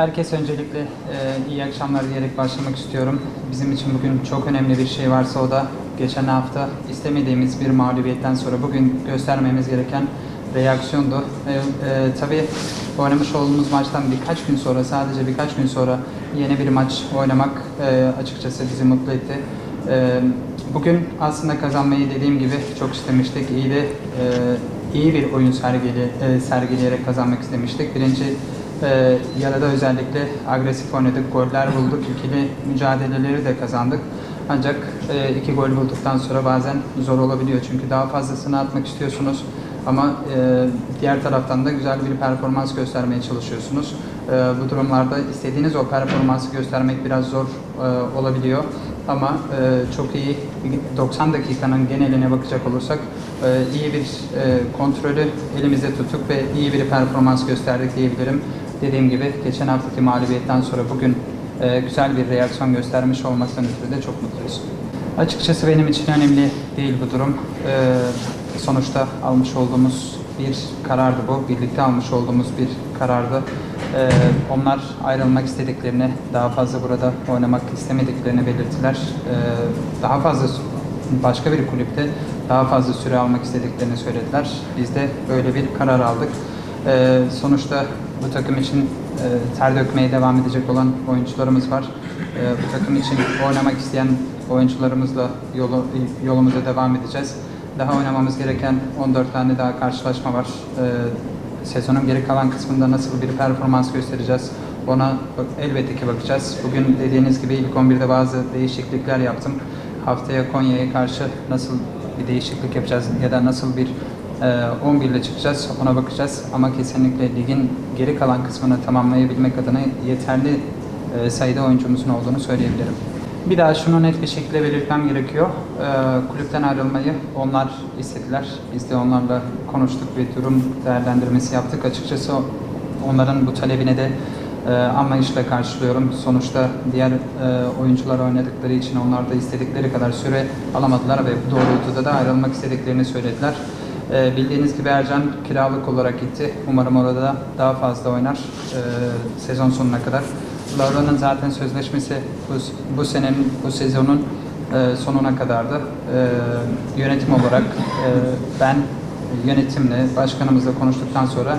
Herkese öncelikle e, iyi akşamlar diyerek başlamak istiyorum. Bizim için bugün çok önemli bir şey varsa o da geçen hafta istemediğimiz bir mağlubiyetten sonra bugün göstermemiz gereken reaksiyondu. E, e, tabii oynamış olduğumuz maçtan birkaç gün sonra, sadece birkaç gün sonra yeni bir maç oynamak e, açıkçası bizi mutlu etti. E, bugün aslında kazanmayı dediğim gibi çok istemiştik. İyi de e, iyi bir oyun sergili, e, sergileyerek kazanmak istemiştik. Birinci ee, yarıda özellikle agresif oynadık, goller bulduk, ikili mücadeleleri de kazandık. Ancak e, iki gol bulduktan sonra bazen zor olabiliyor çünkü daha fazlasını atmak istiyorsunuz ama e, diğer taraftan da güzel bir performans göstermeye çalışıyorsunuz. E, bu durumlarda istediğiniz o performansı göstermek biraz zor e, olabiliyor ama e, çok iyi 90 dakikanın geneline bakacak olursak e, iyi bir e, kontrolü elimizde tuttuk ve iyi bir performans gösterdik diyebilirim. Dediğim gibi geçen haftaki mağlubiyetten sonra bugün e, güzel bir reaksiyon göstermiş olmasından ötürü de çok mutluyuz. Açıkçası benim için önemli değil bu durum. E, sonuçta almış olduğumuz bir karardı bu. Birlikte almış olduğumuz bir karardı. E, onlar ayrılmak istediklerini, daha fazla burada oynamak istemediklerini belirttiler. E, daha fazla başka bir kulüpte daha fazla süre almak istediklerini söylediler. Biz de böyle bir karar aldık. Ee, sonuçta bu takım için e, ter dökmeye devam edecek olan oyuncularımız var. Ee, bu takım için oynamak isteyen oyuncularımızla yolu, yolumuza devam edeceğiz. Daha oynamamız gereken 14 tane daha karşılaşma var. Ee, sezonun geri kalan kısmında nasıl bir performans göstereceğiz ona elbette ki bakacağız. Bugün dediğiniz gibi ilk 11'de bazı değişiklikler yaptım. Haftaya Konya'ya karşı nasıl bir değişiklik yapacağız ya da nasıl bir e, 11 ile çıkacağız ona bakacağız. Ama kesinlikle ligin geri kalan kısmını tamamlayabilmek adına yeterli e, sayıda oyuncumuzun olduğunu söyleyebilirim. Bir daha şunu net bir şekilde belirtmem gerekiyor. E, kulüpten ayrılmayı onlar istediler. Biz de onlarla konuştuk ve durum değerlendirmesi yaptık. Açıkçası onların bu talebine de e, anlayışla karşılıyorum. Sonuçta diğer e, oyuncular oynadıkları için onlar da istedikleri kadar süre alamadılar ve bu doğrultuda da ayrılmak istediklerini söylediler. E, bildiğiniz gibi Ercan kiralık olarak gitti. Umarım orada da daha fazla oynar e, sezon sonuna kadar. Laura'nın zaten sözleşmesi bu, bu senenin, bu sezonun e, sonuna kadardı. E, yönetim olarak e, ben yönetimle, başkanımızla konuştuktan sonra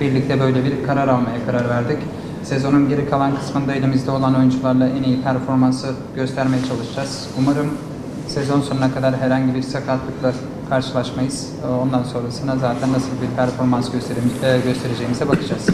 birlikte böyle bir karar almaya karar verdik. Sezonun geri kalan kısmında elimizde olan oyuncularla en iyi performansı göstermeye çalışacağız. Umarım sezon sonuna kadar herhangi bir sakatlıkla karşılaşmayız. Ondan sonrasına zaten nasıl bir performans göstereceğimize bakacağız.